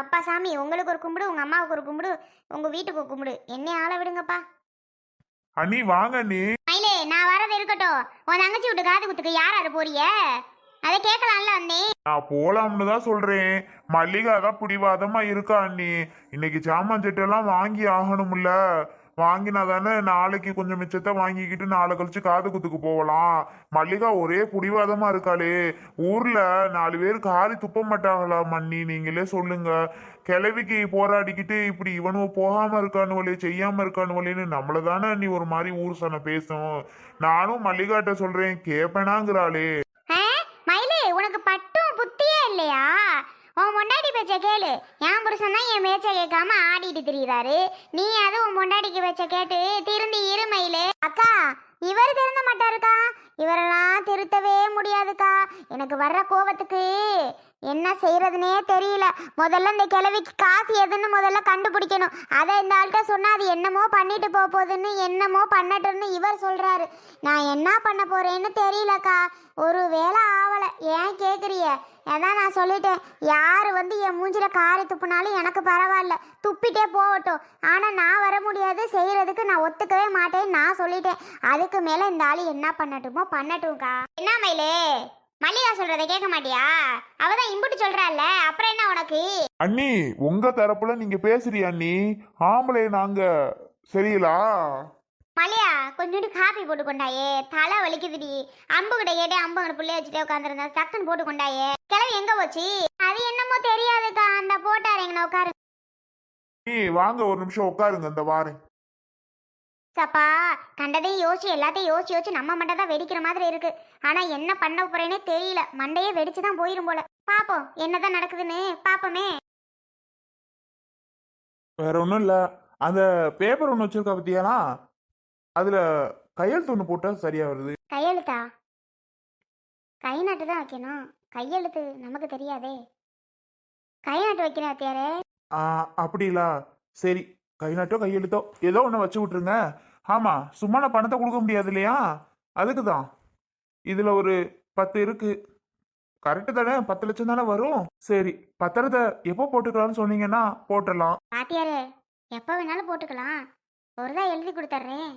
அப்பா சாமி உங்களுக்கு ஒரு கும்பிடு உங்க அம்மாவுக்கு ஒரு கும்பிடு உங்க வீட்டுக்கு ஒரு கும்பிடு. என்னை ஆள விடுங்கப்பா. அண்ணி வாங்க அண்ணி. மயிலே நான் வரது இருக்கட்டும். உன் தங்கச்சி விட்டு காது குத்துக்கு யார் யாரு போறிய அதை கேட்கலாம்ல வந்தேன் நான் போலாம்னு தான் சொல்றேன். மல்லிகா தான் பிடிவாதமா இருக்கா அண்ணி. இன்னைக்கு சாமான் செட்டெல்லாம் வாங்கி ஆகணும்ல. வாங்கினா தானே நாளைக்கு கொஞ்சம் மிச்சத்தை வாங்கிக்கிட்டு நாளை கழிச்சு காது குத்துக்கு போகலாம். மல்லிகா ஒரே குடிவாதமா இருக்காளே. ஊர்ல நாலு பேர் காரி துப்ப மாட்டாங்களா மண்ணி நீங்களே சொல்லுங்க. கிளவிக்கு போராடிக்கிட்டு இப்படி இவனும் போகாம இருக்கானுவலே செய்யாம இருக்கானுவலேன்னு நம்மள தானே நீ ஒரு மாதிரி ஊர் சன பேசும். நானும் மல்லிகாட்ட சொல்றேன் கேப்பனாங்கிறாளே. மயிலே உனக்கு பட்டும் புத்தியே இல்லையா? உன் பொண்டாட்டி பேச்ச கேளு. என் புருஷன் தான் என் பேச்ச கேட்காம ஆடிட்டு திரியிறாரு. நீ அது உன் பொண்டாட்டிக்கு பேச்ச கேட்டு திருந்தி இருமையிலே அக்கா இவர் திருந்த மாட்டாருக்கா? இவரெல்லாம் திருத்தவே முடியாதுக்கா. எனக்கு வர்ற கோவத்துக்கு என்ன செய்யறதுனே தெரியல. முதல்ல இந்த கிழவிக்கு காசு எதுன்னு முதல்ல கண்டுபிடிக்கணும். அதை இந்த ஆள்கிட்ட சொன்னால் அது என்னமோ பண்ணிட்டு போக போகுதுன்னு என்னமோ பண்ணட்டுன்னு இவர் சொல்றாரு. நான் என்ன பண்ண போறேன்னு தெரியலக்கா. ஒரு வேளை ஆகலை ஏன் கேட்குறிய அதான் நான் சொல்லிட்டேன். யார் வந்து என் மூஞ்சில காரி துப்புனாலும் எனக்கு பரவாயில்ல. துப்பிட்டே போகட்டும். ஆனா நான் வர முடியாது செய்யறதுக்கு நான் ஒத்துக்கவே மாட்டேன்னு நான் சொல்லிட்டேன். அதுக்கு மேல இந்த ஆளு என்ன பண்ணட்டுமோ பண்ணட்டும்க்கா. என்ன மயிலே? மல்லிகா சொல்றதை கேட்க மாட்டியா? அவதான் இம்புட்டு சொல்றாள்ல. அப்புறம் என்ன உனக்கு? அண்ணி உங்க தரப்புல நீங்க பேசுறியா அண்ணி? ஆம்பளை நாங்க சரிங்களா மல்லியா கொஞ்சோண்டு காப்பி போட்டு கொண்டாயே. தலை வலிக்குதுடி. அம்பு கிட்ட கேட்டு அம்பு அங்கே பிள்ளைய வச்சுட்டே உட்காந்துருந்தா டக்குன்னு போட்டு கொண்டாயே. கிளவி எங்க போச்சு? அது என்னமோ தெரியாதுக்கா. அந்த போட்டாரு எங்க உட்காரு நீ வாங்க ஒரு நிமிஷம் உட்காருங்க இந்த வாரேன் சப்பா கண்டதையும் யோசிச்சு எல்லாத்தையும் யோசிச்சு யோசிச்சு நம்ம மண்டை தான் வெடிக்கிற மாதிரி இருக்கு. ஆனா என்ன பண்ண போறேனே தெரியல. மண்டையே வெடிச்சு தான் போயிரும் போல. பாப்போம் என்னதான் நடக்குதுன்னு பாப்போமே. வேற ஒன்றும் இல்லை. அந்த பேப்பர் ஒன்று வச்சிருக்கா பத்தியானா அதுல கையெழுத்து ஒன்று போட்டா சரியா வருது. கையெழுத்தா? கை நாட்டு தான் வைக்கணும். கையெழுத்து நமக்கு தெரியாதே. கை நாட்டு வைக்கிறேன் அத்தியாரே? ஆ அப்படிங்களா சரி கை நாட்டோ கையெழுத்தோ ஏதோ ஒன்று வச்சு விட்ருங்க ஆமா சும்மா நான் பணத்தை கொடுக்க முடியாது இல்லையா? அதுக்கு தான். இதுல ஒரு பத்து இருக்கு. கரெக்டு தானே? பத்து லட்சம் தானே வரும்? சரி பத்திரத்தை எப்போ போட்டுக்கலாம்னு சொன்னீங்கன்னா போட்டுடலாம். பாத்தியாரே எப்போ வேணாலும் போட்டுக்கலாம். ஒரு தான் எழுதி கொடுத்துட்றேன்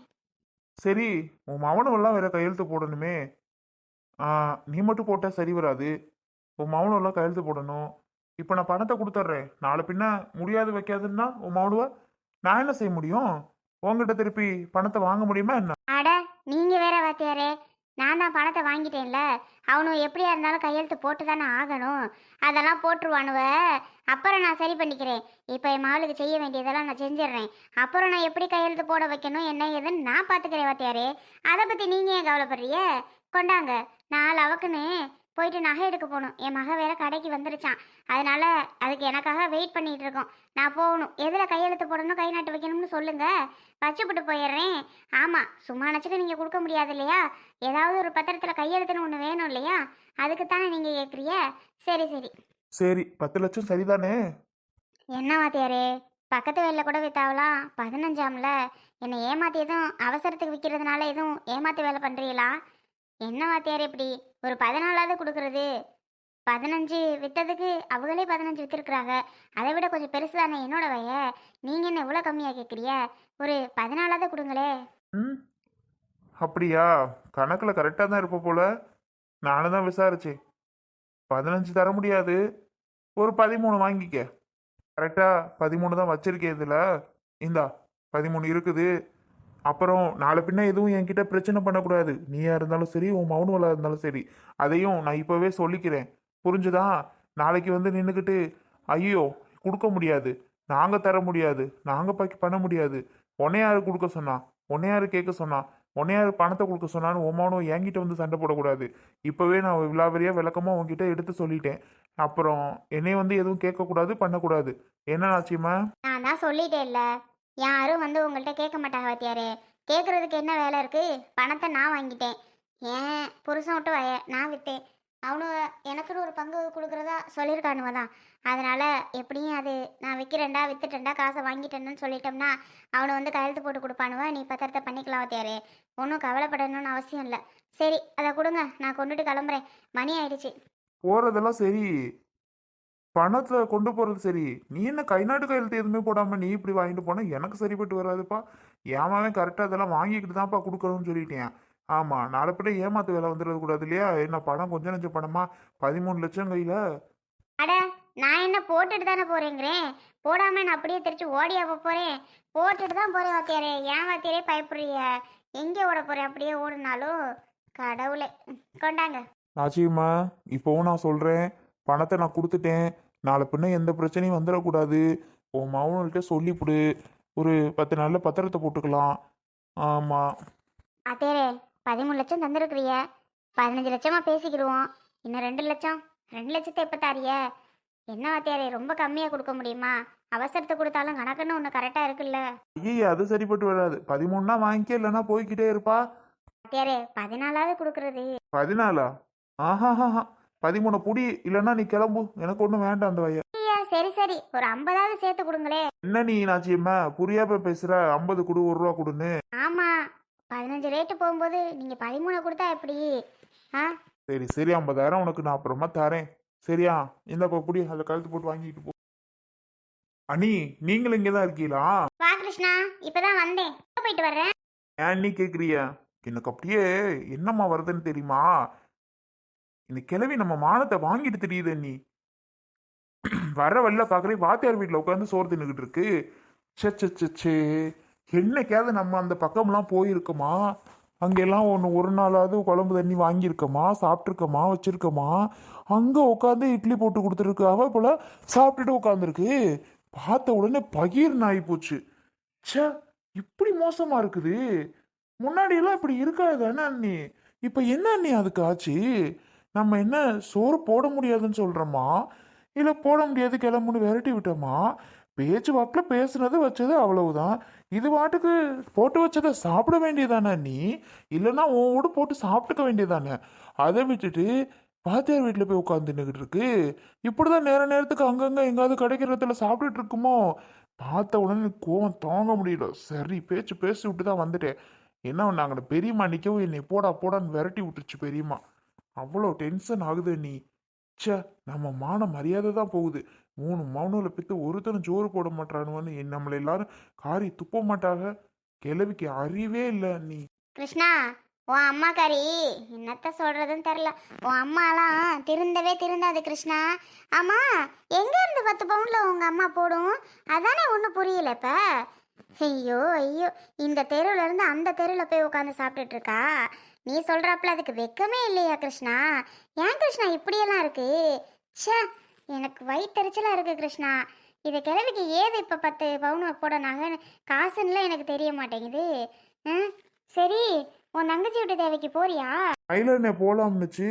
சரி உன் மவனும் எல்லாம் வேற கையெழுத்து போடணுமே. நீ மட்டும் போட்டால் சரி வராது. உன் மௌனெல்லாம் எல்லாம் கையெழுத்து போடணும். இப்போ நான் பணத்தை கொடுத்துட்றேன் நாளை பின்ன முடியாது வைக்காதுன்னா உன் மௌனுவ நான் என்ன செய்ய முடியும்? உங்ககிட்ட திருப்பி பணத்தை வாங்க முடியுமா என்ன? அட நீங்க வேற வாத்தியாரே. நான் தான் பணத்தை வாங்கிட்டேன்ல. அவனும் எப்படியா இருந்தாலும் கையெழுத்து போட்டு தானே ஆகணும். அதெல்லாம் போட்டுருவானுவ. அப்புறம் நான் சரி பண்ணிக்கிறேன். இப்போ என் மகளுக்கு செய்ய வேண்டியதெல்லாம் நான் செஞ்சிடுறேன். அப்புறம் நான் எப்படி கையெழுத்து போட வைக்கணும் என்ன ஏதுன்னு நான் பார்த்துக்கிறேன் வாத்தியாரே. அதை பற்றி நீங்கள் ஏன் கவலைப்படுறிய கொண்டாங்க. நாலு அவக்குன்னு போயிட்டு நகை எடுக்க போகணும். என் மக வேற கடைக்கு வந்துருச்சான் அதனால அதுக்கு எனக்காக வெயிட் பண்ணிட்டு இருக்கோம். நான் போகணும். எதில் கையெழுத்து போடணும் கை நாட்டு வைக்கணும்னு சொல்லுங்க. வச்சுப்பட்டு போயிடுறேன். ஆமாம் சும்மா நினச்சிட்டு நீங்கள் கொடுக்க முடியாது இல்லையா? ஏதாவது ஒரு பத்திரத்தில் கையெழுத்துன்னு ஒன்று வேணும் இல்லையா? அதுக்கு தானே நீங்கள் கேட்குறிய சரி சரி. சரி பத்து லட்சம் சரிதானே? என்ன வாத்தியாரே? பக்கத்து வேலையில் கூட வித்தாவலாம். பதினஞ்சாம்ல. என்னை ஏமாத்தி எதுவும் அவசரத்துக்கு விற்கிறதுனால எதுவும் ஏமாத்தி வேலை பண்ணுறீங்களா என்ன வாத்தியார் இப்படி? ஒரு பதினாலாவது கொடுக்குறது. பதினஞ்சு விற்றதுக்கு அவங்களே பதினஞ்சு விற்றுருக்குறாங்க அதை விட கொஞ்சம் பெருசு தானே என்னோட வய? நீங்கள் என்ன இவ்வளோ கம்மியாக கேட்குறிய ஒரு பதினாலாவது கொடுங்களே. ம். அப்படியா? கணக்கில் கரெக்டாக தான் இருப்ப போல. நானும் தான் விசாரிச்சேன் பதினஞ்சு தர முடியாது. ஒரு பதிமூணு வாங்கிக்க. கரெக்டாக பதிமூணு தான் வச்சிருக்கேன் இதில். இந்தா பதிமூணு இருக்குது. அப்புறம் நாளை பின்ன எதுவும் என்கிட்ட பிரச்சனை பண்ணக்கூடாது. நீயா இருந்தாலும் சரி உன் மௌனவலா இருந்தாலும் சரி. அதையும் நான் இப்போவே சொல்லிக்கிறேன். புரிஞ்சுதா? நாளைக்கு வந்து நின்றுக்கிட்டு ஐயோ கொடுக்க முடியாது. நாங்கள் தர முடியாது. நாங்கள் பாக்கி பண்ண முடியாது. உன்னையாரு கொடுக்க சொன்னா? உன்னையாரு கேட்க சொன்னா? உன்னையாரு பணத்தை கொடுக்க சொன்னான்னு உமானும் என்கிட்ட வந்து சண்டை போடக்கூடாது. இப்போவே நான் விழாவறியாக விளக்கமாக உங்ககிட்ட எடுத்து சொல்லிட்டேன். அப்புறம் என்னை வந்து எதுவும் கேட்கக்கூடாது பண்ணக்கூடாது. என்ன ஆச்சுமா நான் தான் சொல்லிட்டேன்ல. யாரும் வந்து உங்கள்கிட்ட கேட்க மாட்டாங்க வாத்தியாரே கேட்குறதுக்கு என்ன வேலை இருக்குது பணத்தை நான் வாங்கிட்டேன். ஏன்? புருஷன் விட்டு வய நான் விற்றேன் அவனு எனக்குன்னு ஒரு பங்கு கொடுக்குறதா சொல்லியிருக்கானுவ தான். அதனால் எப்படியும் அது நான் விற்கிறேன்டா வித்துட்டேன்டா காசை வாங்கிட்டேன்னு சொல்லிட்டோம்னா அவனை வந்து கையெழுத்து போட்டு கொடுப்பானுவ நீ பத்திரத்தை பண்ணிக்கலாம் வாத்தியாரே ஒன்றும் கவலைப்படணும்னு அவசியம் இல்லை. சரி அதை கொடுங்க. நான் கொண்டுட்டு கிளம்புறேன். மணி ஆயிடுச்சு. போகிறதெல்லாம் சரி. பணத்தை கொண்டு போறது சரி. நீ என்ன கை நாட்டு கையெழுத்து எதுவுமே போடாம நீ இப்படி வாங்கிட்டு போனா எனக்கு சரிப்பட்டு வராதுப்பா. ஏமாவே கரெக்டாக அதெல்லாம் வாங்கிக்கிட்டு தான்ப்பா கொடுக்கணும்னு சொல்லிட்டேன். ஆமா நாளை பிள்ளை ஏமாத்து வேலை வந்துடக்கூடாது கூடாது இல்லையா? என்ன பணம் கொஞ்சம் நெஞ்சம் பணமா? பதிமூணு லட்சம் கையில. அட நான் என்ன போட்டுட்டு தானே போறேங்கிறேன்? போடாம நான் அப்படியே திருச்சி ஓடியா போறேன். போட்டுட்டு தான் போறேன் வாத்தியாரே. ஏன் வாத்தியாரே பயப்படுறிய எங்கே ஓட போறேன்? அப்படியே ஓடுனாலும் கடவுளே. கொண்டாங்க. ஆச்சியம்மா இப்போவும் நான் சொல்கிறேன் பணத்தை நான் கொடுத்துட்டேன். நாளை பின்ன எந்த பிரச்சனையும் வந்துடக்கூடாது. உன் மகன்கிட்ட சொல்லிவிடு ஒரு பத்து நாளில் பத்திரத்தை போட்டுக்கலாம். ஆமாம் வாத்தியாரே பதிமூணு லட்சம் தந்துருக்குறிய. பதினஞ்சு லட்சமா பேசிக்கிடுவோம் இன்னும் ரெண்டு லட்சம்? ரெண்டு லட்சத்தை எப்போ தாரிய என்ன வாத்தியாரே ரொம்ப கம்மியாக கொடுக்க முடியுமா? அவசரத்தை கொடுத்தாலும் கணக்குன்னு ஒன்று கரெக்டாக இருக்குல்ல. ஐயே அது சரிப்பட்டு வராது. பதிமூணுனா வாங்கிக்க இல்லைன்னா போய்க்கிட்டே இருப்பா. வாத்தியாரே பதினாலாவது கொடுக்குறது. பதினாலா? ஆஹாஹா பதிமூணு புடி இல்லைன்னா நீ கிளம்பு. எனக்கு ஒன்றும் வேண்டாம் அந்த வய சரி சரி. ஒரு ஐம்பதாவது சேர்த்து கொடுங்களே. என்ன நீ நாச்சியம்மா புரியாம பேசுற. ஐம்பது கொடு ஒரு ரூபா கொடுன்னு. ஆமாம் பதினஞ்சு ரேட்டு போகும்போது நீங்கள் பதிமூணு கொடுத்தா எப்படி? ஆ? சரி சரி ஐம்பதாயிரம் உனக்கு நான் அப்புறமா தரேன். சரியா? இந்த புடி அதை கழுத்து போட்டு வாங்கிட்டு போ. அனி நீங்களும் இங்கே தான் இருக்கீங்களா? வா கிருஷ்ணா. இப்பதான் வந்தேன். போயிட்டு வர்றேன் ஏன் நீ கேட்குறிய எனக்கு அப்படியே என்னம்மா வருதுன்னு தெரியுமா? இந்த கிழவி நம்ம மானத்தை வாங்கிட்டு தெரியுது நீ வர வழில பாக்குறே வாத்தியார் வீட்டில் உட்காந்து சோறு தின்னுகிட்டு இருக்கு. ச்சே ச்சே என்னைக்காவது நம்ம அந்த பக்கம்லாம் போயிருக்கோமா? அங்கெல்லாம் ஒன்று ஒரு நாளாவது குழம்பு தண்ணி வாங்கியிருக்கோமா? சாப்பிட்ருக்கோமா வச்சுருக்கோமா? அங்கே உட்காந்து இட்லி போட்டு கொடுத்துருக்கு. அவ போல சாப்பிட்டுட்டு உட்காந்துருக்கு பார்த்த உடனே பகீர் நாய் போச்சு. ச்சே இப்படி மோசமாக இருக்குது. முன்னாடி எல்லாம் இப்படி இருக்காது தானே அண்ணி. இப்போ என்ன அண்ணி அதுக்கு ஆச்சு? நம்ம என்ன சோறு போட முடியாதுன்னு சொல்கிறோமா இல்லை போட முடியாது கிளம்புன்னு விரட்டி விட்டோமா? பேச்சு வாக்கில் பேசுனது வச்சது அவ்வளவுதான். இது பாட்டுக்கு போட்டு வச்சதை சாப்பிட வேண்டியதானே நீ? இல்லைன்னா உன் கூட போட்டு சாப்பிட்டுக்க வேண்டியதானே? அதை விட்டுட்டு பாத்தியார் வீட்டில் போய் உட்காந்துன்னுக்கிட்டு இருக்கு. இப்படிதான் நேர நேரத்துக்கு அங்கங்கே எங்காவது கிடைக்கிறதுல சாப்பிட்டுட்டு இருக்குமோ? பார்த்த உடனே கோவம் தாங்க முடியல. சரி பேச்சு பேசி விட்டு தான் வந்துட்டேன். என்ன நாங்கள் பெரியம்மா நிற்கவும் என்னை போடா போடான்னு விரட்டி விட்டுருச்சு பெரியம்மா. அவ்வளோ டென்ஷன் ஆகுது நீ. ச்சே நம்ம மான மரியாதை தான் போகுது. மூணு மௌனில் பித்து ஒருத்தனும் ஜோறு போட மாட்டானுவன்னு நம்மளை எல்லாரும் காரி துப்ப மாட்டாக. கிழவிக்கு அறிவே இல்லை நீ. கிருஷ்ணா உன் அம்மாக்காரி என்னத்த சொல்றதுன்னு தெரில. உன் அம்மாலாம் திருந்தவே திருந்தாது கிருஷ்ணா. ஆமா எங்க இருந்து பத்து பவுன்ல உங்க அம்மா போடும்? அதானே ஒன்றும் புரியல இப்ப. ஐயோ ஐயோ இந்த தெருவுல இருந்து அந்த தெருவில் போய் உட்காந்து சாப்பிட்டுட்டு இருக்கா? நீ சொல்கிறாப்புல அதுக்கு வெக்கமே இல்லையா கிருஷ்ணா? ஏன் கிருஷ்ணா இப்படியெல்லாம் இருக்கு? ச்சே எனக்கு வயிற்றுச்சலாக இருக்குது கிருஷ்ணா. இதை கிழவிக்கு ஏது இப்போ பத்து பவுன் போட நகை காசுன்னுலாம் எனக்கு தெரிய மாட்டேங்குது. சரி உன் தங்கச்சி வீட்டு தேவைக்கு போறியா? மயிலண்ணே போலாம்னுச்சு.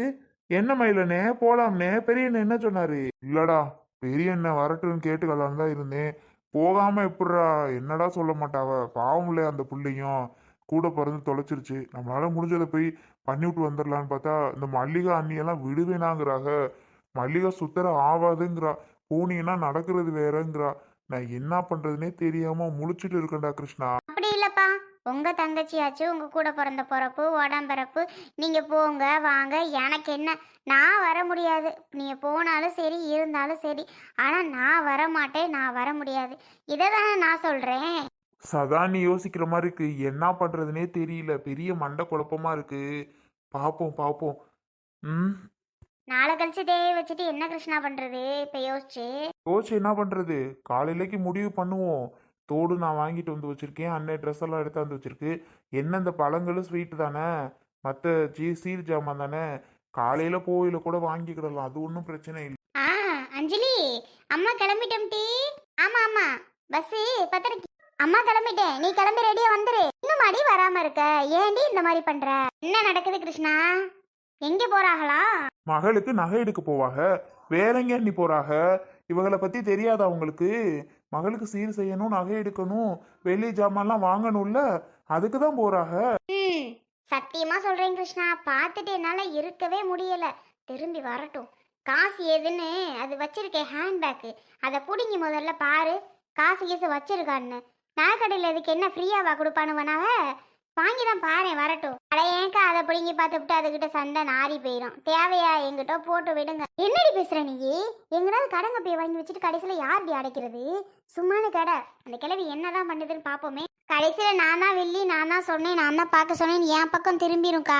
என்ன மயிலண்ணே? போலாம்னே. பெரியண்ணே என்ன சொன்னாரு? இல்லடா பெரியண்ணே வரட்டுன்னு கேட்டுக்கலான்னு தான் இருந்தேன். போகாம எப்படிடா? என்னடா சொல்ல மாட்டாவ? பாவம்ல அந்த புள்ளையும்? கூட பிறந்து தொலைச்சிருச்சு. நம்மளால முடிஞ்சதை போய் பண்ணிவிட்டு வந்துடலான்னு பார்த்தா இந்த மல்லிகா அண்ணியெல்லாம் விடுவேனாங்கிறாக மல்லிகா சுத்தர ஆவாதுங்கிறா. போனீங்கன்னா நடக்கிறது வேறங்கிறா. நான் என்ன பண்றதுனே தெரியாம முழிச்சிட்டு இருக்கேன்டா கிருஷ்ணா. அப்படி இல்லப்பா. உங்க தங்கச்சியாச்சும் உங்க கூட பிறந்த பிறப்பு உடம்பிறப்பு நீங்க போங்க வாங்க. எனக்கு என்ன? நான் வர முடியாது. நீங்க போனாலும் சரி இருந்தாலும் சரி. ஆனா நான் வர மாட்டேன் நான் வர முடியாது. இதை தானே நான் சொல்றேன். சதா நீ யோசிக்கிற மாதிரி இருக்கு. என்ன பண்றதுனே தெரியல. பெரிய மண்டை குழப்பமா இருக்கு. பாப்போம் பாப்போம். ம்? நாளை கழிச்சு தேவை வச்சுட்டு என்ன கிருஷ்ணா பண்றது? இப்ப யோசிச்சு. கோச் என்ன பண்றது? காலையிலைக்கு முடிவு பண்ணுவோம். தோடு நான் வாங்கிட்டு வந்து வச்சிருக்கேன். அண்ணன் ட்ரெஸ் எல்லாம் எடுத்து வந்து வச்சிருக்கு. என்ன இந்த பழங்களும் ஸ்வீட் தானே? மற்ற ஜீ சீர் ஜாமான் தானே? காலையில போயில கூட வாங்கிக்கிடலாம். அது ஒன்றும் பிரச்சனை இல்லை. ஆ அஞ்சலி அம்மா கிளம்பிட்டோம் டீ. ஆமா ஆமா. பஸ் பத்தரைக்கு. அம்மா கிளம்பிட்டேன் நீ கிளம்பி ரெடியா வந்துரு. இன்னும் மடி வராம இருக்க. ஏன்டி இந்த மாதிரி பண்ற? என்ன நடக்குது கிருஷ்ணா? எங்க போறாங்களா மகளுக்கு நகை எடுக்க போவாக. வேற எங்க நீ போறாக? இவங்களை பத்தி தெரியாதா உங்களுக்கு? மகளுக்கு சீர் செய்யணும் நகை எடுக்கணும் வெள்ளி ஜாமான்லாம் வாங்கணும்ல. அதுக்கு தான் போறாக சத்தியமா சொல்றேன் கிருஷ்ணா. பார்த்துட்டு என்னால இருக்கவே முடியல. திரும்பி வரட்டும். காசு எதுன்னு? அது வச்சிருக்கேன் ஹேண்ட்பேக்கு அதை பிடிங்கி முதல்ல பாரு. காசு கீசு வச்சிருக்கான்னு. நாகடையில் இதுக்கு என்ன ஃப்ரீயாவா கொடுப்பானுவனாவ வாங்கி தான் பாரு வரட்டும். அட ஏன்க்கா அதை பிடிங்கி பார்த்துவிட்டு அதுகிட்ட சண்டை நாரி போயிடும் தேவையா எங்கிட்ட போட்டு விடுங்க. என்னடி பேசுற நீ? எங்கடாவது கடங்க போய் வாங்கி வச்சுட்டு கடைசியில் யார்டி அடைக்கிறது? சும்மானு கடை. அந்த கிழவி என்னதான் பண்ணுதுன்னு பார்ப்போமே கடைசியில் நான் தான் வெள்ளி நான் தான் சொன்னேன் நான் தான் பார்க்க சொன்னேன். என் பக்கம் திரும்பிரும்க்கா.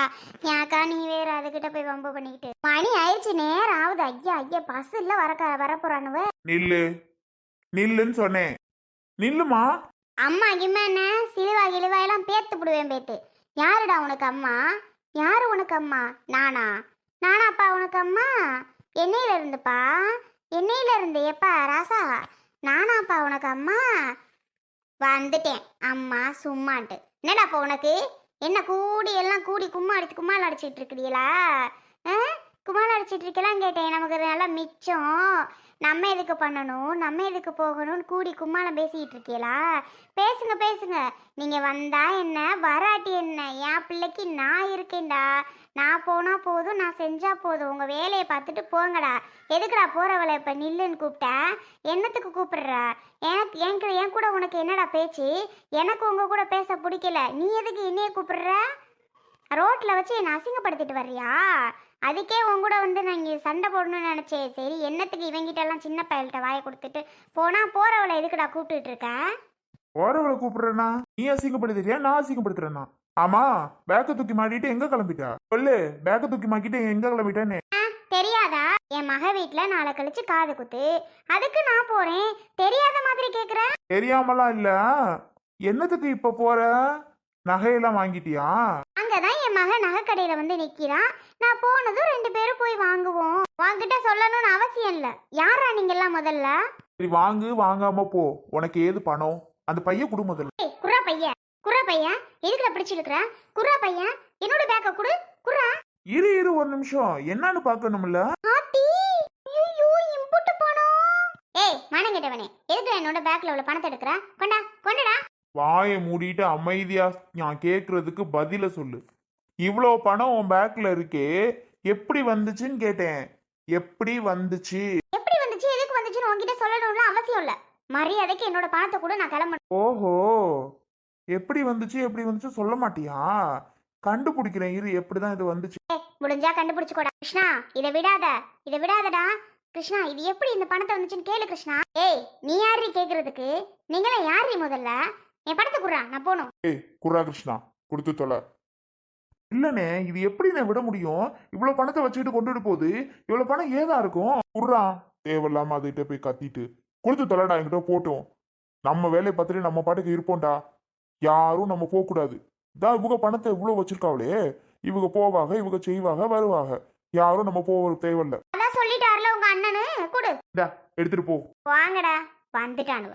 ஏன்க்கா நீ வேற அதுகிட்ட போய் வம்பு பண்ணிக்கிட்டு. மணி ஆயிடுச்சு நேரம் ஆகுது. ஐயா ஐயா பஸ் இல்லை வர வரப்போறானுவ. நில்லு. நில்லுன்னு சொன்னேன். நில்லுமா? அம்மா கிம்மா என்ன? சிலுவா கிழுவா எல்லாம் பேத்து விடுவேன் பேத்து யாருடா உனக்கு அம்மா? யாரு உனக்கு அம்மா? நானா? நானாப்பா உனக்கு அம்மா? என்னையில இருந்துப்பா? என்னையில இருந்து? எப்பா ராசா? நானாப்பா உனக்கு அம்மா? வந்துட்டேன். அம்மா சும்மான்ட்டு. என்னடாப்பா உனக்கு? என்ன கூடி எல்லாம் கூடி கும்மா அடிச்சு கும்மால் அடிச்சிட்டு இருக்கிறீங்களா? ஆ? கும்மால் அடிச்சிட்டு இருக்கலாம் கேட்டேன். நமக்கு நல்லா மிச்சம். நம்ம எதுக்கு பண்ணணும்? நம்ம எதுக்கு போகணும்னு கூடி கும்மாளம் பேசிக்கிட்டு இருக்கீங்களா பேசுங்க பேசுங்க. நீங்க வந்தா என்ன? வராட்டி என்ன? என் பிள்ளைக்கு நான் இருக்கேன்டா. நான் போனா போதும் நான் செஞ்சா போதும். உங்க வேலையை பார்த்துட்டு போங்கடா. எதுக்குடா போறவளை இப்ப? நில்லுன்னு கூப்பிட்டேன் என்னத்துக்கு கூப்பிடுற? எனக்கு என் என் கூட உனக்கு என்னடா பேச்சு? எனக்கு உங்க கூட பேச பிடிக்கல. நீ எதுக்கு என்னைய கூப்பிடுற? ரோட்ல வச்சு என்னை அசிங்கப்படுத்திட்டு வர்றியா? அதுக்கே உன் கூட வந்து நான் இங்கே சண்டை போடணும்னு நினச்சேன் சரி என்னத்துக்கு இவங்கிட்ட எல்லாம் சின்ன பயல்கிட்ட வாயை கொடுத்துட்டு போனா போறவளை எதுக்குடா கூப்பிட்டுட்டு இருக்க? ஓரவளை கூப்பிடுறேனா நீ அசிங்கப்படுத்துறியா? நான் அசிங்கப்படுத்துறேனா ஆமா பேக்க தூக்கி மாட்டிட்டு எங்க கிளம்பிட்டா? சொல்லு பேக்க தூக்கி மாட்டிட்டு எங்க கிளம்பிட்டேன்னு. தெரியாதா? என் மக வீட்டில் நாளை கழிச்சு காது குத்து. அதுக்கு நான் போறேன். தெரியாத மாதிரி கேட்குற தெரியாமலாம் இல்ல. என்னத்துக்கு இப்ப போற? நகையெல்லாம் வாங்கிட்டியா? அங்கதான் என் மக நகைக்கடையில வந்து நிக்கிறான் நான் போனதும் ரெண்டு பேரும் போய் வாங்குவோம். உன்கிட்ட சொல்லணும்னு அவசியம் இல்ல. யாரா நீங்க எல்லாம் முதல்ல? சரி வாங்கு வாங்காம போ. உனக்கு ஏது பணம்? அந்த பையன் குடு முதல்ல. ஏய் குர்ரா பையன். குர்ரா பையன்? எதுக்குடா பிடிச்சிருக்கிற குர்ரா பையன் என்னோட பேக்க குடு. குர்ரா. இரு இரு ஒரு நிமிஷம். என்னன்னு பாக்கணும்ல ஆத்தி! ஐயோ இம்புட்டு பணம். ஏய் மானங்கிட்டவனே எதுக்கு என்னோட பேக்ல உள்ள பணத்தை எடுக்கிற? கொண்டா கொண்டடா. வாயை மூடிட்டு அமைதியா நான் கேக்குறதுக்கு பதில சொல்லு. இவ்வளோ பணம் உன் பேக்ல இருக்கே எப்படி வந்துச்சுன்னு கேட்டேன். எப்படி வந்துச்சு? எப்படி வந்துச்சு? எதுக்கு வந்துச்சுன்னு உன்கிட்ட சொல்லணும்னு அவசியம் இல்ல. மரியாதைக்கு என்னோட பணத்தை கூட நான் கிளம்பணும். ஓஹோ எப்படி வந்துச்சு? எப்படி வந்துச்சு? சொல்ல மாட்டியா? கண்டுபிடிக்கிறேன் இரு எப்படிதான் இது வந்துச்சு. முடிஞ்சா கண்டுபிடிச்சுக்கோடா. கிருஷ்ணா இதை விடாத. இதை விடாதடா. கிருஷ்ணா இது எப்படி இந்த பணத்தை வந்துச்சுன்னு கேளு கிருஷ்ணா. ஏய் நீ யாரு கேக்குறதுக்கு? நீங்களே யாரு முதல்ல? என் பணத்தை குடுறா நான் போகணும் ஏய் குர்ரா கிருஷ்ணா கொடுத்து தொலை. இல்லனே இது எப்படி நான் விட முடியும்? இவ்வளவு பணத்தை வச்சுக்கிட்டு கொண்டுட்டு போகுது. இவ்வளவு பணம் ஏதா இருக்கும்? குர்ரா தேவையில்லாம அதுகிட்ட போய் கத்திட்டு. கொடுத்து தொலைடா என்கிட்ட போட்டோம். நம்ம வேலையை பார்த்துட்டு நம்ம பாட்டுக்கு இருப்போம்டா. யாரும் நம்ம போக கூடாது தான் இவங்க பணத்தை இவ்வளவு வச்சிருக்காவளே. இவங்க போவாங்க இவங்க செய்வாங்க வருவாங்க யாரும் நம்ம போக தேவையில்ல. அதான் சொல்லிட்டாருல உங்க அண்ணனு. குடு. இந்தா எடுத்துட்டு போ. வாங்கடா. வந்துட்டானுவ.